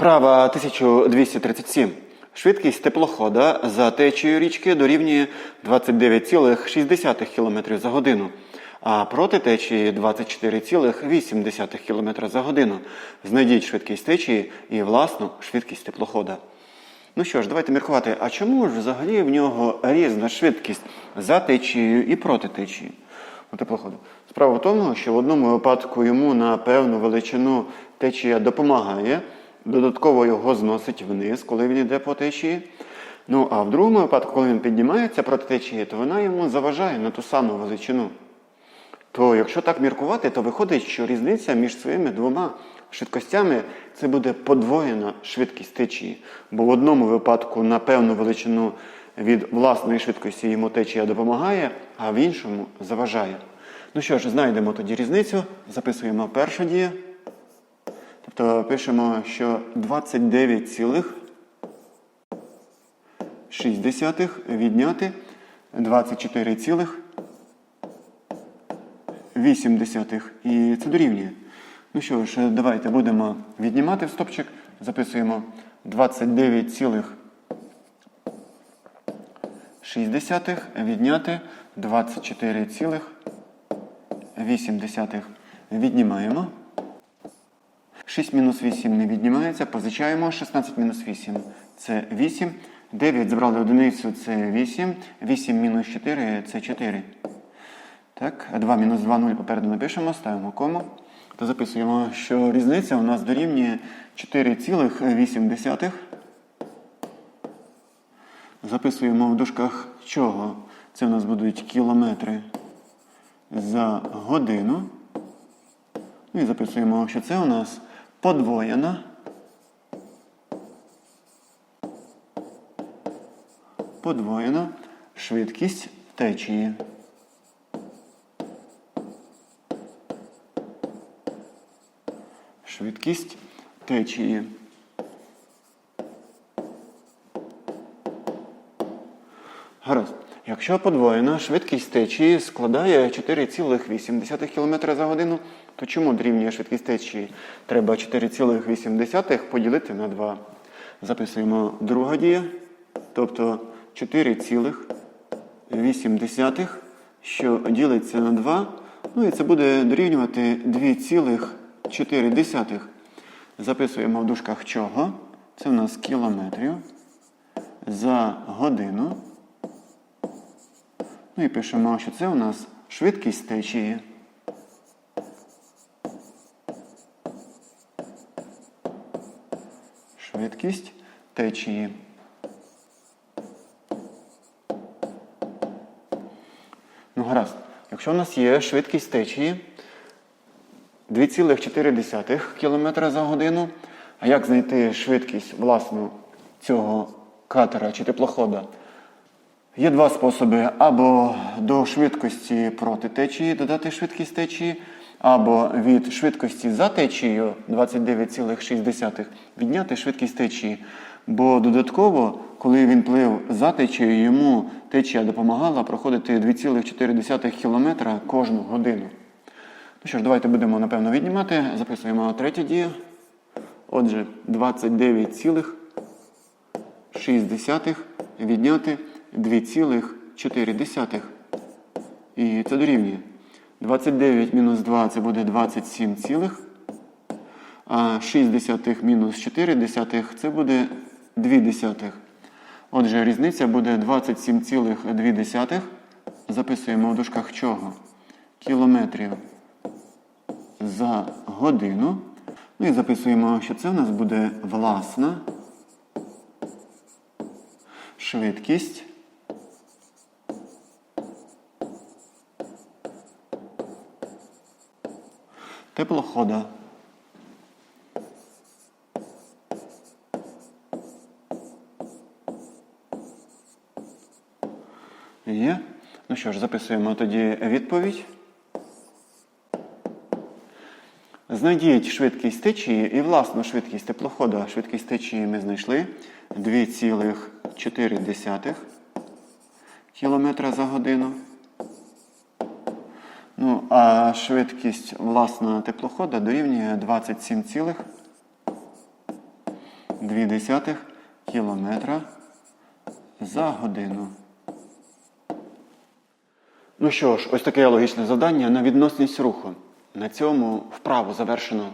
Вправа 1237. Швидкість теплохода за течією річки дорівнює 29,6 км за годину, а проти течії 24,8 км за годину. Знайдіть швидкість течії і власну швидкість теплохода. Ну що ж, давайте міркувати, а чому ж взагалі в нього різна швидкість за течією і проти течії у теплоходу? Справа в тому, що в одному випадку йому на певну величину течія допомагає, додатково його зносить вниз, коли він йде по течії. Ну а в другому випадку, коли він піднімається проти течії, то вона йому заважає на ту саму величину. То якщо так міркувати, то виходить, що різниця між своїми двома швидкостями це буде подвоєна швидкість течії. Бо в одному випадку на певну величину від власної швидкості йому течія допомагає, а в іншому заважає. Ну що ж, знайдемо тоді різницю, записуємо першу дію. Тобто пишемо, що 29,6 відняти 24,6. 8 десятих. І це дорівнює. Ну що ж, давайте будемо віднімати в стопчик. Записуємо 29,6 відняти 24,8. Віднімаємо. 6 мінус 8 не віднімається, позичаємо 16 мінус 8 це 8. 9 забрали одиницю це 8. 8 мінус 4 це 4. Так, 2 мінус 2, 0 попереду напишемо, ставимо кому. То записуємо, що різниця у нас дорівнює 4,8. Записуємо в дужках чого? Це у нас будуть кілометри за годину. Ну і записуємо, що це у нас подвоєна. Подвоєна швидкість течії. Швидкість течії. Гаразд. Якщо подвоєна швидкість течії складає 4,8 км за годину, то чому дорівнює швидкість течії? Треба 4,8 поділити на 2. Записуємо друга дія. Тобто 4,8, що ділиться на 2. Ну і це буде дорівнювати 2,4. Записуємо в дужках чого? Це в нас кілометрів за годину. Ну і пишемо, що це у нас швидкість течії. Швидкість течії. Ну, гаразд. Якщо у нас є швидкість течії 2,4 км за годину, а як знайти швидкість власну цього катера чи теплохода? Є два способи: або до швидкості проти течії додати швидкість течії, або від швидкості за течією 29,6 відняти швидкість течії. Бо додатково, коли він плив за течією, йому течія допомагала проходити 2,4 км кожну годину. Ну що ж, давайте будемо, напевно, віднімати. Записуємо третю дію. Отже, 29,6 відняти 2,4. І це дорівнює. 29 мінус 2 це буде 27, цілих, а 6 десятих мінус 4 десятих це буде 2 десятих. Отже, різниця буде 27,2. Записуємо в дужках чого? Кілометрів за годину. Ну і записуємо, що це в нас буде власна швидкість. Теплохода. Є. Ну що ж, записуємо тоді відповідь. Знайдіть швидкість течії і власну швидкість теплохода. Швидкість течії ми знайшли 2,4 км за годину. Ну, а швидкість власного теплохода дорівнює 27, 0,2 кілометра за годину. Ну що ж, ось таке логічне завдання на відносність руху. На цьому вправу завершено.